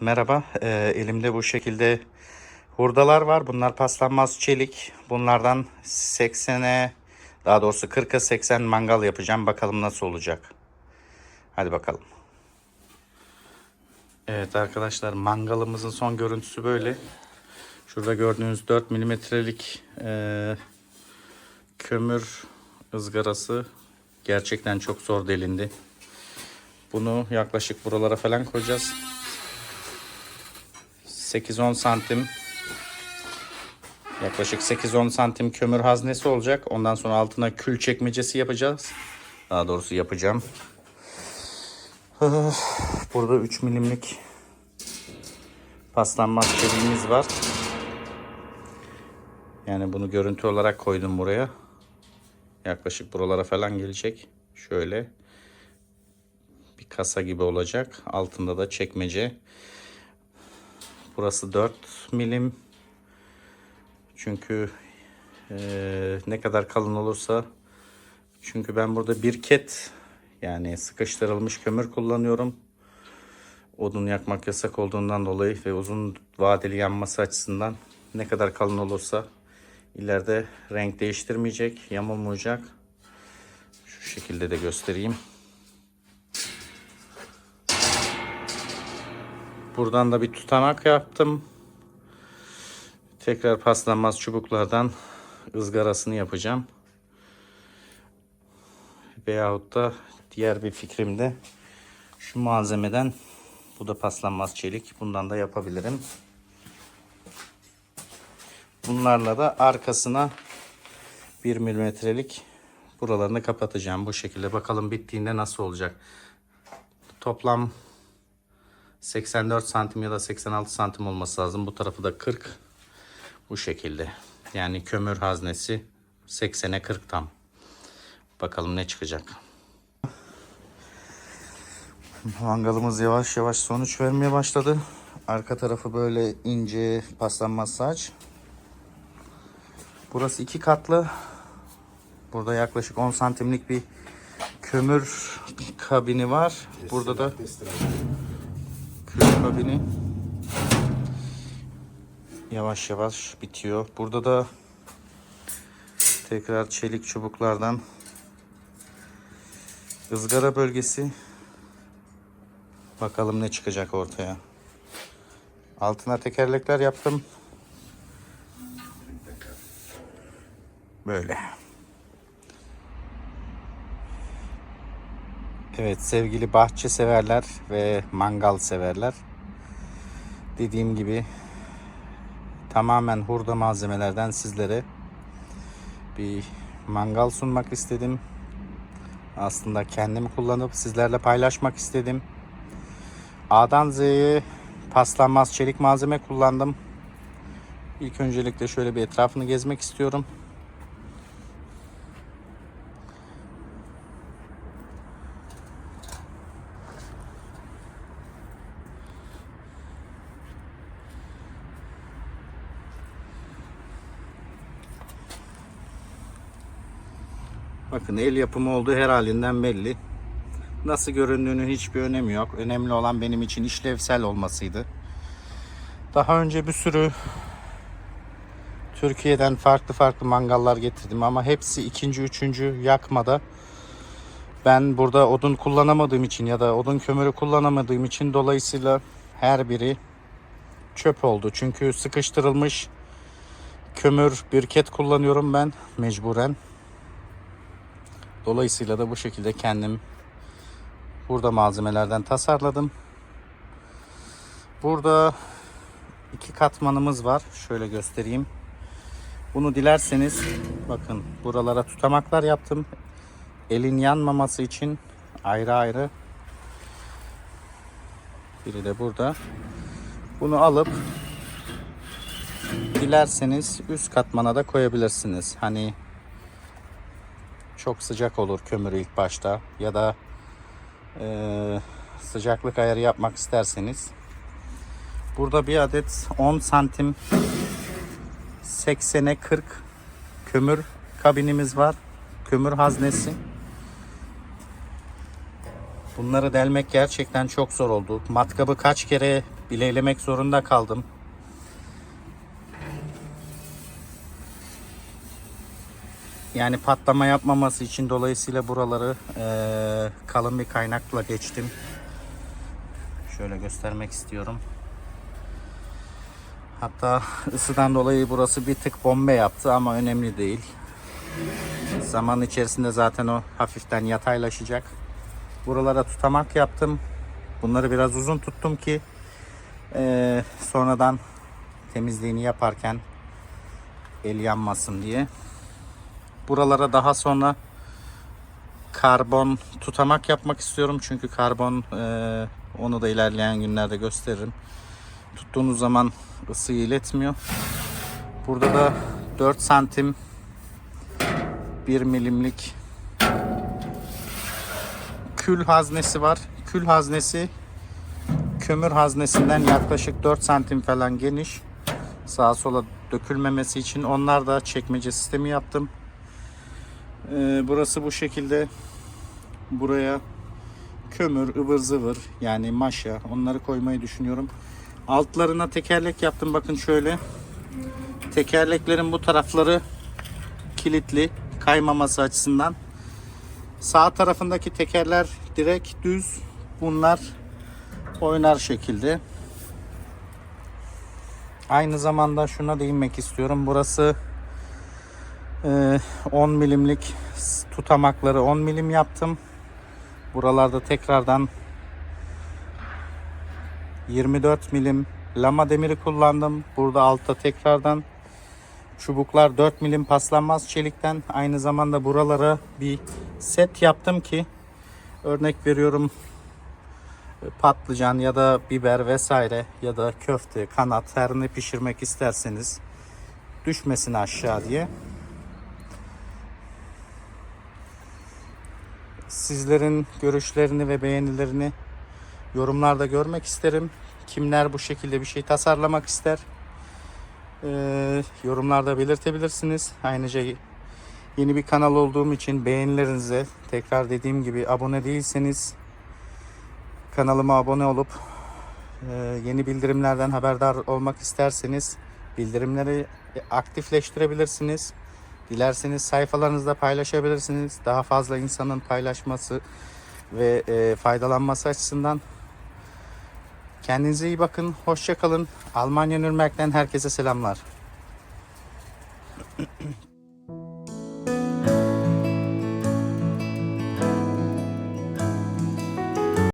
merhaba. Ee, elimde bu şekilde hurdalar var. Bunlar paslanmaz çelik. Bunlardan 80'e daha doğrusu 40'a 80 mangal yapacağım. Bakalım nasıl olacak. Hadi bakalım. Evet arkadaşlar mangalımızın son görüntüsü böyle. Şurada gördüğünüz 4 milimetrelik e, kömür ızgarası gerçekten çok zor delindi. Bunu yaklaşık buralara falan koyacağız. 8-10 santim yaklaşık 8-10 santim kömür haznesi olacak. Ondan sonra altına kül çekmecesi yapacağız. Daha doğrusu yapacağım. Burada 3 milimlik paslanmaz çeliğimiz var. Yani bunu görüntü olarak koydum buraya. Yaklaşık buralara falan gelecek. Şöyle bir kasa gibi olacak. Altında da çekmece. Burası 4 milim. Çünkü eee, ne kadar kalın olursa çünkü ben burada bir ket yani sıkıştırılmış kömür kullanıyorum. Odun yakmak yasak olduğundan dolayı ve uzun vadeli yanması açısından ne kadar kalın olursa ileride renk değiştirmeyecek, yamulmayacak. Şu şekilde de göstereyim. Buradan da bir tutanak yaptım. Tekrar paslanmaz çubuklardan ızgarasını yapacağım. Veyahut da diğer bir fikrim de şu malzemeden bu da paslanmaz çelik. Bundan da yapabilirim. Bunlarla da arkasına 1 milimetrelik buralarını kapatacağım bu şekilde. Bakalım bittiğinde nasıl olacak. Toplam 84 santim ya da 86 santim olması lazım. Bu tarafı da 40. Bu şekilde. Yani kömür haznesi 80'e 40 tam. Bakalım ne çıkacak. Mangalımız yavaş yavaş sonuç vermeye başladı. Arka tarafı böyle ince paslanmaz saç. Burası iki katlı. Burada yaklaşık 10 santimlik bir kömür kabini var. Burada da kabini yavaş yavaş bitiyor. Burada da tekrar çelik çubuklardan ızgara bölgesi. Bakalım ne çıkacak ortaya. Altına tekerlekler yaptım. Böyle. Evet sevgili bahçe severler ve mangal severler. Dediğim gibi tamamen hurda malzemelerden sizlere bir mangal sunmak istedim. Aslında kendim kullanıp sizlerle paylaşmak istedim. A'dan Z'ye paslanmaz çelik malzeme kullandım. İlk öncelikle şöyle bir etrafını gezmek istiyorum. Bakın el yapımı olduğu her halinden belli. Nasıl göründüğünün hiçbir önemi yok. Önemli olan benim için işlevsel olmasıydı. Daha önce bir sürü Türkiye'den farklı farklı mangallar getirdim ama hepsi ikinci, üçüncü yakmada. Ben burada odun kullanamadığım için ya da odun kömürü kullanamadığım için dolayısıyla her biri çöp oldu. Çünkü sıkıştırılmış kömür birket kullanıyorum ben mecburen. Dolayısıyla da bu şekilde kendim burada malzemelerden tasarladım. Burada iki katmanımız var. Şöyle göstereyim. Bunu dilerseniz bakın buralara tutamaklar yaptım. Elin yanmaması için ayrı ayrı. Biri de burada. Bunu alıp dilerseniz üst katmana da koyabilirsiniz. Hani çok sıcak olur kömür ilk başta. Ya da e, sıcaklık ayarı yapmak isterseniz. Burada bir adet 10 santim 80'e 40 kömür kabinimiz var. Kömür haznesi. Bunları delmek gerçekten çok zor oldu. Matkabı kaç kere bileylemek zorunda kaldım. Yani patlama yapmaması için dolayısıyla buraları eee, kalın bir kaynakla geçtim. Şöyle göstermek istiyorum. Hatta ısıdan dolayı burası bir tık bombe yaptı ama önemli değil. Zaman içerisinde zaten o hafiften yataylaşacak. Buralara tutamak yaptım. Bunları biraz uzun tuttum ki eee, sonradan temizliğini yaparken el yanmasın diye. Buralara daha sonra karbon tutamak yapmak istiyorum. Çünkü karbon eee, onu da ilerleyen günlerde gösteririm. Tuttuğunuz zaman ısıyı iletmiyor. Burada da 4 santim 1 milimlik kül haznesi var. Kül haznesi kömür haznesinden yaklaşık 4 santim falan geniş. Sağa sola dökülmemesi için onlar da çekmece sistemi yaptım. Ee, burası bu şekilde. Buraya kömür, ıvır zıvır yani maşa onları koymayı düşünüyorum. Altlarına tekerlek yaptım bakın şöyle. Tekerleklerin bu tarafları kilitli kaymaması açısından. Sağ tarafındaki tekerler direkt düz. Bunlar oynar şekilde. Aynı zamanda şuna değinmek istiyorum. Burası 10 milimlik tutamakları 10 milim yaptım. Buralarda tekrardan 24 milim lama demiri kullandım. Burada altta tekrardan çubuklar 4 milim paslanmaz çelikten. Aynı zamanda buralara bir set yaptım ki örnek veriyorum patlıcan ya da biber vesaire ya da köfte, kanat her ne pişirmek isterseniz düşmesin aşağı diye. Sizlerin görüşlerini ve beğenilerini yorumlarda görmek isterim. Kimler bu şekilde bir şey tasarlamak ister? Ee, yorumlarda belirtebilirsiniz. Ayrıca yeni bir kanal olduğum için beğenilerinize tekrar dediğim gibi abone değilseniz kanalıma abone olup e, yeni bildirimlerden haberdar olmak isterseniz bildirimleri aktifleştirebilirsiniz. Dilerseniz sayfalarınızda paylaşabilirsiniz. Daha fazla insanın paylaşması ve e, faydalanması açısından. Kendinize iyi bakın. Hoşça kalın. Almanya Nürnberg'den herkese selamlar.